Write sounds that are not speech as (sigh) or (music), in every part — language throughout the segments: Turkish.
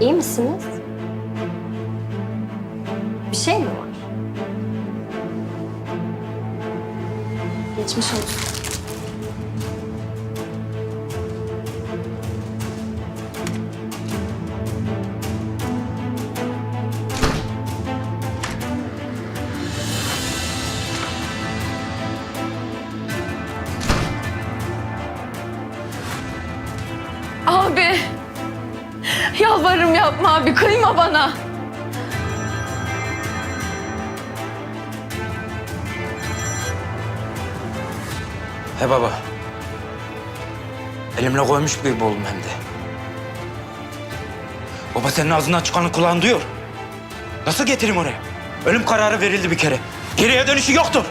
İyi misiniz? Bir şey mi var? Geçmiş olsun. Yalvarırım yapma abi. Kıyma bana. He baba. Elimle koymuş bir bolum hem de. Baba senin ağzından çıkanı kulağın duyuyor. Nasıl getireyim oraya? Ölüm kararı verildi bir kere. Geriye dönüşü yoktur.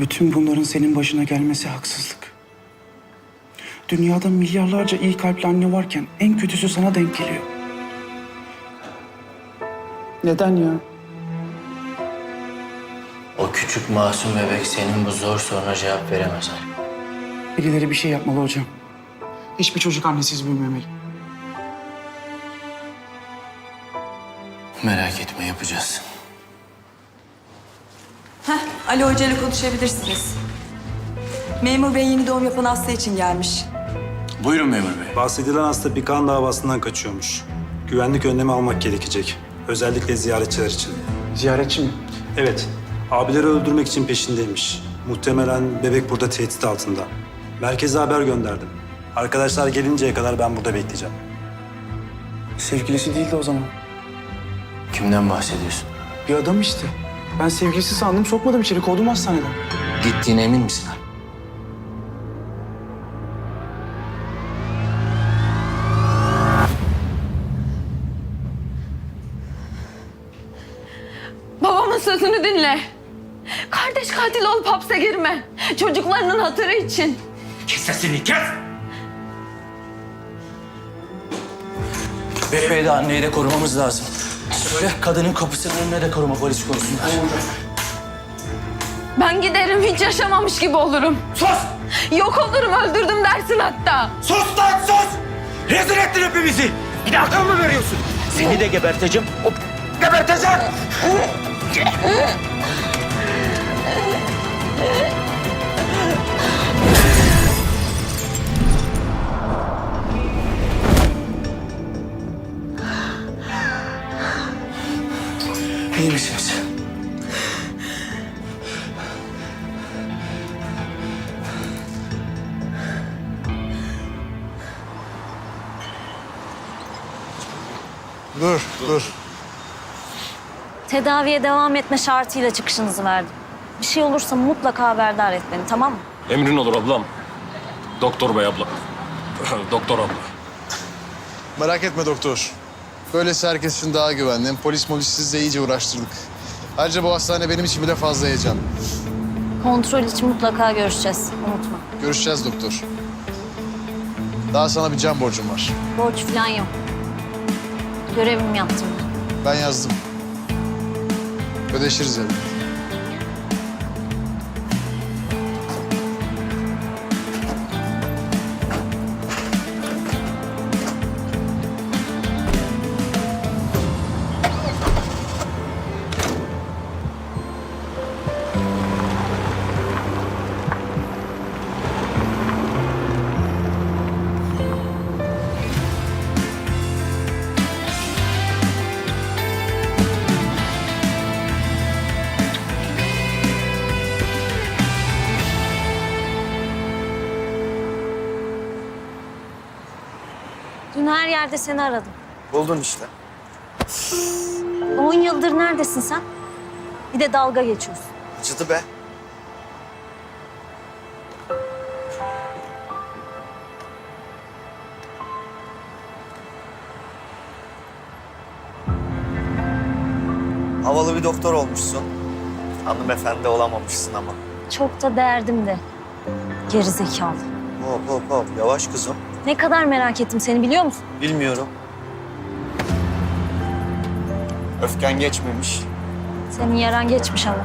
Bütün bunların senin başına gelmesi haksızlık. Dünyada milyarlarca iyi kalpli anne varken en kötüsü sana denk geliyor. Neden ya? O küçük masum bebek senin bu zor soruna cevap veremez. Birileri bir şey yapmalı hocam. Hiçbir çocuk annesiz büyümemeli. Merak etme yapacağız. Ali Hoca ile konuşabilirsiniz. Memur Bey yeni doğum yapan hasta için gelmiş. Buyurun memur bey. Bahsedilen hasta bir kan davasından kaçıyormuş. Güvenlik önlemi almak gerekecek. Özellikle ziyaretçiler için. Ziyaretçi mi? Evet, abileri öldürmek için peşindeymiş. Muhtemelen bebek burada tehdit altında. Merkeze haber gönderdim. Arkadaşlar gelinceye kadar ben burada bekleyeceğim. Sevgilisi değildi o zaman. Kimden bahsediyorsun? Bir adam işte. Ben sevgilisi sandım sokmadım içeri kovdum hastaneden. Gittiğine emin misin? Babamın sözünü dinle. Kardeş katil olup hapse girme. Çocuklarının hatırı için. Kes sesini kes! Bebeği de anneyi de korumamız lazım. Söyle kadının kapısının önüne de koruma polis koysunlar. Ben giderim hiç yaşamamış gibi olurum. Sus! Yok olurum öldürdüm dersin hatta. Sus lan sus! Rezil ettin hepimizi! Bir de akıl mı veriyorsun? Seni de geberteceğim. O geberteceğim! (laughs) İyi misiniz? Dur, dur. Tedaviye devam etme şartıyla çıkışınızı verdim. Bir şey olursa mutlaka haberdar et beni tamam mı? Emrin olur ablam. Doktor bey abla. (clears throat) Doktor abla. Merak etme doktor. Böylesi herkes için daha güvenli. Hem polis molis sizle iyice uğraştırdık. Ayrıca bu hastane benim için bile fazla heyecan. Kontrol için mutlaka görüşeceğiz. Unutma. Görüşeceğiz doktor. Daha sana bir can borcum var. Borç falan yok. Görevimi yaptım. Ben yazdım. Ödeşiriz evde. Yerde seni aradım. Buldun işte. 10 yıldır neredesin sen? Bir de dalga geçiyorsun. Acıdı be. Havalı bir doktor olmuşsun. Hanımefendi olamamışsın ama. Çok da derdim de. Gerizekalı. Hop hop hop yavaş kızım. Ne kadar merak ettim seni biliyor musun? Bilmiyorum. Öfken geçmemiş. Senin yaran geçmiş ama.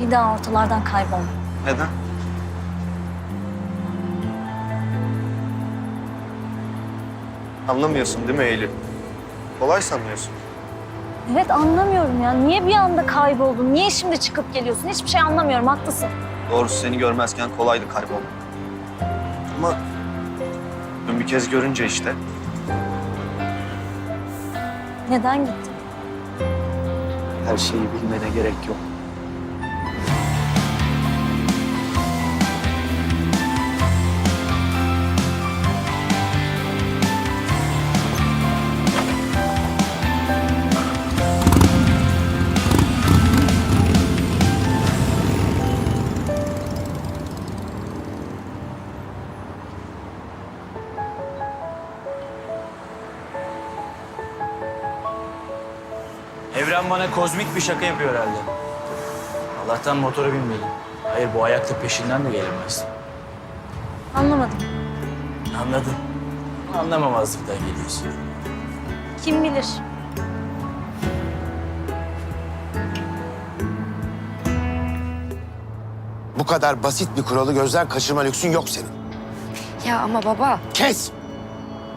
Bir daha ortalardan kaybolma. Neden? Anlamıyorsun değil mi Eylül? Kolay sanıyorsun. Evet anlamıyorum ya. Niye bir anda kayboldun? Niye şimdi çıkıp geliyorsun? Hiçbir şey anlamıyorum. Haklısın. Doğrusu seni görmezken kolaydı kaybolmak. Ama dün bir kez görünce işte Neden gittin? her şeyi bilmene gerek yok. Evren bana kozmik bir şaka yapıyor herhalde. Allah'tan motora binmedim. Hayır bu ayakla peşinden de gelemezdim. Anlamadım. Anladın. Anlamamazlıktan geliyorsun. Kim bilir? Bu kadar basit bir kuralı gözden kaçırma lüksün yok senin. Ya ama baba. Kes!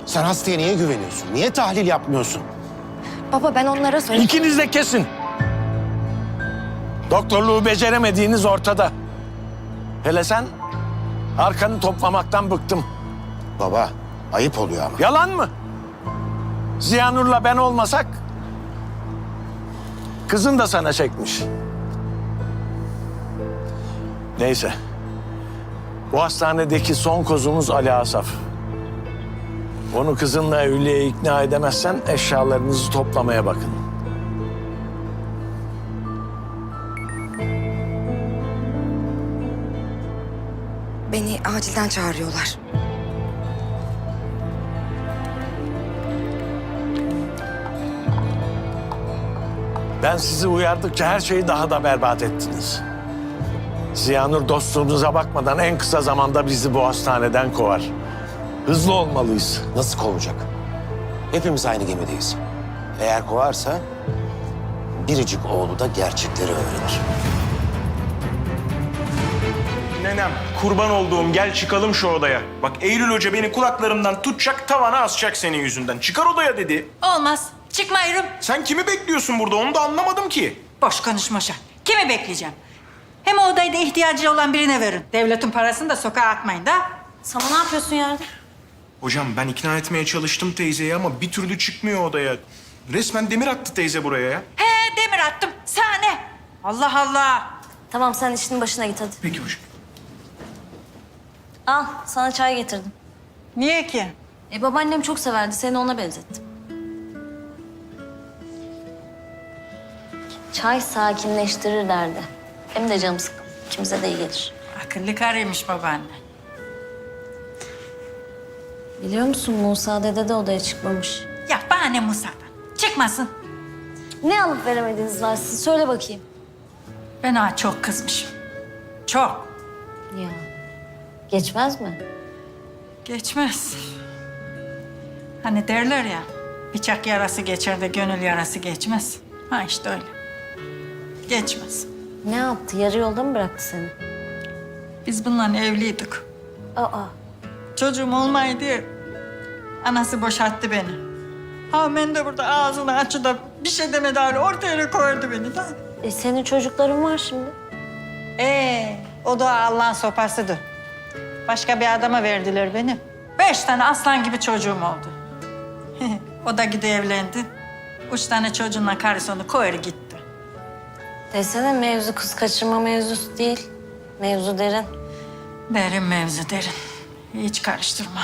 Sen hastaya niye güveniyorsun? Niye tahlil yapmıyorsun? Baba ben onlara söyledim. İkiniz de kesin. Doktorluğu beceremediğiniz ortada. Hele sen arkanı toplamaktan bıktım. Baba, ayıp oluyor ama. Yalan mı? Ziyanur'la ben olmasak kızın da sana çekmiş. Neyse. Bu hastanedeki son kozumuz Ali Asaf. Onu kızınla evliliğe ikna edemezsen eşyalarınızı toplamaya bakın. Beni acilden çağırıyorlar. Ben sizi uyardıkça her şeyi daha da berbat ettiniz. Ziyanur dostluğunuza bakmadan en kısa zamanda bizi bu hastaneden kovar. Hızlı olmalıyız. Nasıl kovacak? Hepimiz aynı gemideyiz. Eğer kovarsa biricik oğlu da gerçekleri öğrenir. Nenem kurban olduğum gel çıkalım şu odaya. Bak Eylül Hoca beni kulaklarımdan tutacak tavana asacak senin yüzünden. Çıkar odaya dedi. Olmaz. Çıkmayırım. Sen kimi bekliyorsun burada onu da anlamadım ki. Boş konuşma Şah. Kimi bekleyeceğim? Hem o odayı da ihtiyacı olan birine verin. Devletin parasını da sokağa atmayın da. Sana ne yapıyorsun yerde? Hocam ben ikna etmeye çalıştım teyzeyi ama bir türlü çıkmıyor odaya. Resmen demir attı teyze buraya ya. He demir attım. Sana ne? Allah Allah. Tamam sen işinin başına git hadi. Peki hocam. Al sana çay getirdim. Niye ki? E babaannem çok severdi. Seni ona benzettim. Çay sakinleştirir derdi. Hem de canım sıkkın. İkimize de iyi gelir. Akıllı karıymış babaanne. Biliyor musun Musa dede de odaya çıkmamış. Ya bana ne Musa'dan? Çıkmasın. Ne alıp veremediğiniz var siz? Söyle bakayım. Ben ona çok kızmışım. Çok. Ya geçmez mi? Geçmez. Hani derler ya, bıçak yarası geçer de gönül yarası geçmez. Ha işte öyle. Geçmez. Ne yaptı? Yarı yolda mı bıraktı seni? Biz bununla evliydik. Aa Çocuğum olmaydı. Anası boşalttı beni. Ha ben de burada ağzını açı da bir şey demedi öyle ortaya koydu beni e, senin çocukların var şimdi. Ee, o da Allah'ın sopasıdır. Başka bir adama verdiler beni. Beş tane aslan gibi çocuğum oldu. (laughs) o da gidi evlendi. Üç tane çocuğunla karısı onu koyar gitti. Desene mevzu kız kaçırma mevzusu değil. Mevzu derin. Derin mevzu derin. Hiç karıştırma.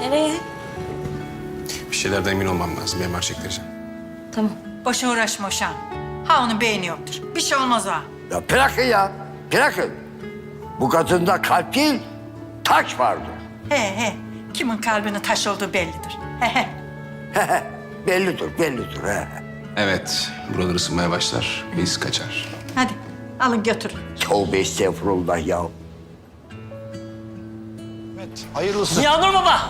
Nereye? Bir şeylerden emin olmam lazım. MR çektireceğim. Tamam. Boşa uğraşma uşağım. Ha onun beyni yoktur. Bir şey olmaz ha. Ya bırakın ya, bırakın. Bu kadında kalp değil, taş vardı. He he. Kimin kalbinin taş olduğu bellidir. He he. bellidir, bellidir. He. Evet, buralar ısınmaya başlar. Biz kaçar. Hadi alın götürün. Tövbe estağfurullah ya. Hayırlısı. Ziyanur baba!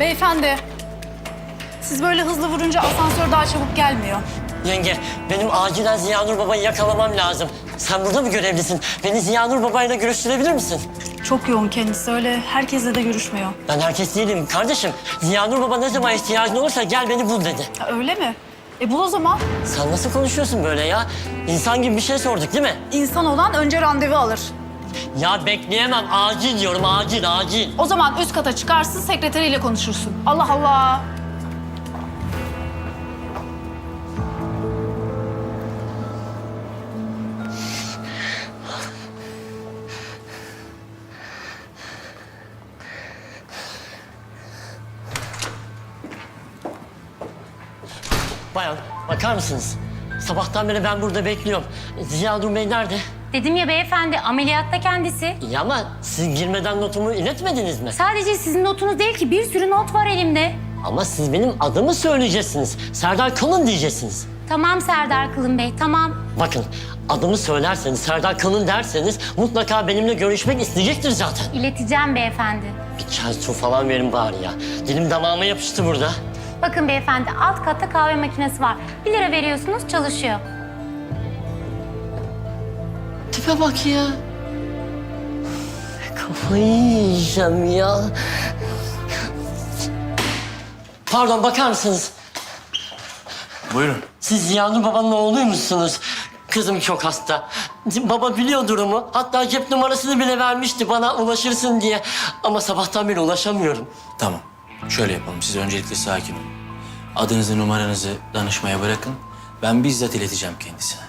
Beyefendi, siz böyle hızlı vurunca asansör daha çabuk gelmiyor. Yenge, benim acilen Ziyanur babayı yakalamam lazım. Sen burada mı görevlisin? Beni Ziyanur babayla görüştürebilir misin? Çok yoğun kendisi, öyle herkesle de görüşmüyor. Ben herkes değilim kardeşim. Ziyanur baba ne zaman ihtiyacın olursa gel beni bul dedi. Ha, öyle mi? E bul o zaman. Sen nasıl konuşuyorsun böyle ya? İnsan gibi bir şey sorduk değil mi? İnsan olan önce randevu alır. Ya bekleyemem. Acil diyorum. Acil, acil. O zaman üst kata çıkarsın, sekreteriyle konuşursun. Allah Allah. Bakar mısınız? Sabahtan beri ben burada bekliyorum. Ziyanur Bey nerede? Dedim ya beyefendi ameliyatta kendisi. Ya ama siz girmeden notumu iletmediniz mi? Sadece sizin notunuz değil ki bir sürü not var elimde. Ama siz benim adımı söyleyeceksiniz. Serdar Kalın diyeceksiniz. Tamam Serdar Kılın Bey tamam. Bakın adımı söylerseniz, Serdar Kalın derseniz mutlaka benimle görüşmek isteyecektir zaten. İleteceğim beyefendi. Bir çay su falan verin bari ya. Dilim damağıma yapıştı burada. Bakın beyefendi alt katta kahve makinesi var. Bir lira veriyorsunuz çalışıyor. Tipe bak ya. Kafayı yiyeceğim ya. Pardon bakar mısınız? Buyurun. Siz Ziyanur babanın oğluymuşsunuz. Kızım çok hasta. Baba biliyor durumu. Hatta cep numarasını bile vermişti bana ulaşırsın diye. Ama sabahtan beri ulaşamıyorum. Tamam. Şöyle yapalım. Siz öncelikle sakin olun. Adınızı, numaranızı danışmaya bırakın. Ben bizzat ileteceğim kendisine.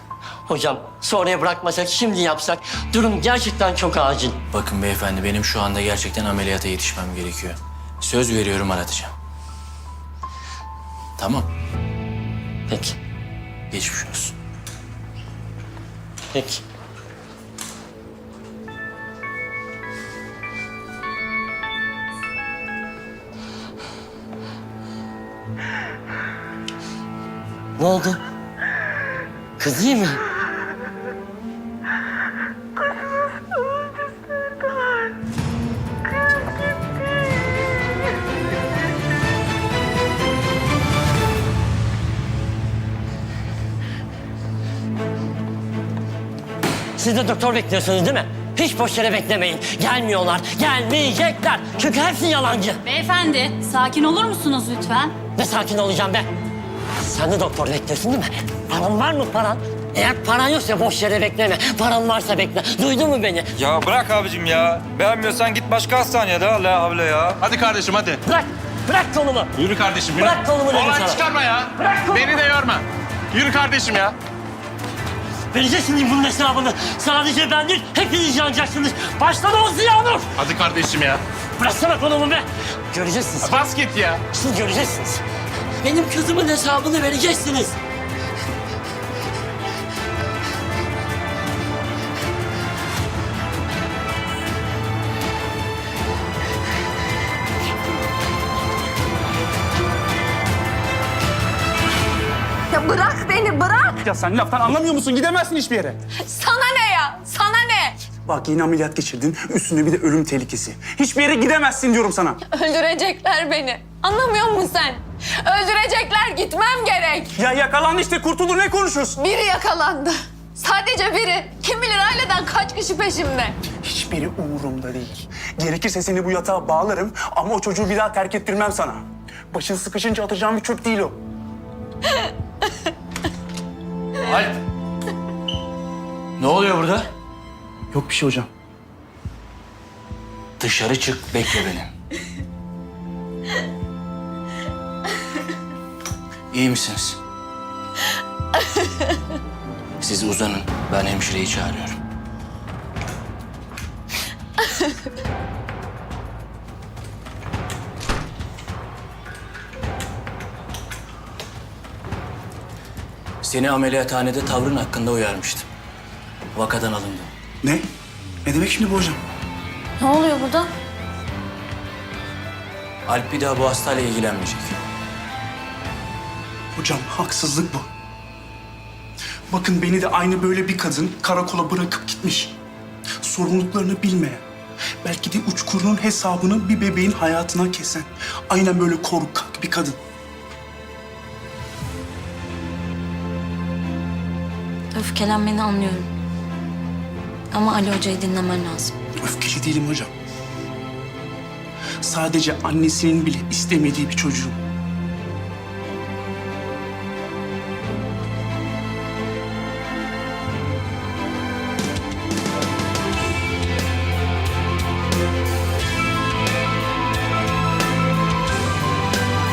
Hocam sonraya bırakmasak şimdi yapsak. Durum gerçekten çok acil. Bakın beyefendi benim şu anda gerçekten ameliyata yetişmem gerekiyor. Söz veriyorum aratacağım. Tamam. Peki, Geçmiş olsun. peki. Ne oldu? Kız iyi mi? Siz de doktor bekliyorsunuz değil mi? Hiç boş yere beklemeyin. Gelmiyorlar, gelmeyecekler. Çünkü hepsi yalancı. Beyefendi, sakin olur musunuz lütfen? Ne sakin olacağım be. Sen de doktor bekliyorsun değil mi? Paran var mı paran? Eğer paran yoksa boş yere bekleme. Paran varsa bekle. Duydun mu beni? Ya bırak abicim ya. Beğenmiyorsan git başka hastaneye de la havle ya. Hadi kardeşim hadi. Bırak, bırak kolumu. Yürü kardeşim yürü. Bırak kolumu dedim Olay sana. çıkarma ya. Beni de yorma. Yürü kardeşim ya. Vereceksiniz bunun hesabını. Sadece ben değil, hepiniz yanacaksınız. Başta da o Ziyanur. Hadi kardeşim ya. Bıraksana kolumu be. Göreceksiniz. Bas git ya. Siz göreceksiniz. Benim kızımın hesabını vereceksiniz. Ya bırak beni, bırak. Ya sen laftan anlamıyor musun? Gidemezsin hiçbir yere. Sana ne ya? Sana ne? Bak yeni ameliyat geçirdin. Üstüne bir de ölüm tehlikesi. Hiçbir yere gidemezsin diyorum sana. Öldürecekler beni. Anlamıyor musun sen? Öldürecekler, gitmem gerek. Ya yakalandı işte kurtulur ne konuşuyorsun? Biri yakalandı. Sadece biri. Kim bilir aileden kaç kişi peşimde. Hiçbiri umurumda değil. Gerekirse seni bu yatağa bağlarım ama o çocuğu bir daha terk ettirmem sana. Başın sıkışınca atacağım bir çöp değil o. (laughs) Alp. Ne oluyor burada? Yok bir şey hocam. Dışarı çık bekle beni. İyi misiniz? Siz uzanın. Ben hemşireyi çağırıyorum. Seni ameliyathanede tavrın hakkında uyarmıştım. Vakadan alındı. Ne? Ne demek şimdi bu hocam? Ne oluyor burada? Alp bir daha bu hastayla ilgilenmeyecek. Hocam haksızlık bu. Bakın beni de aynı böyle bir kadın karakola bırakıp gitmiş. Sorumluluklarını bilmeyen, belki de uçkurunun hesabını bir bebeğin hayatına kesen, aynen böyle korkak bir kadın. Öfkelenmeni anlıyorum. Ama Ali Hoca'yı dinlemen lazım. Öfkeli değilim hocam. Sadece annesinin bile istemediği bir çocuğum.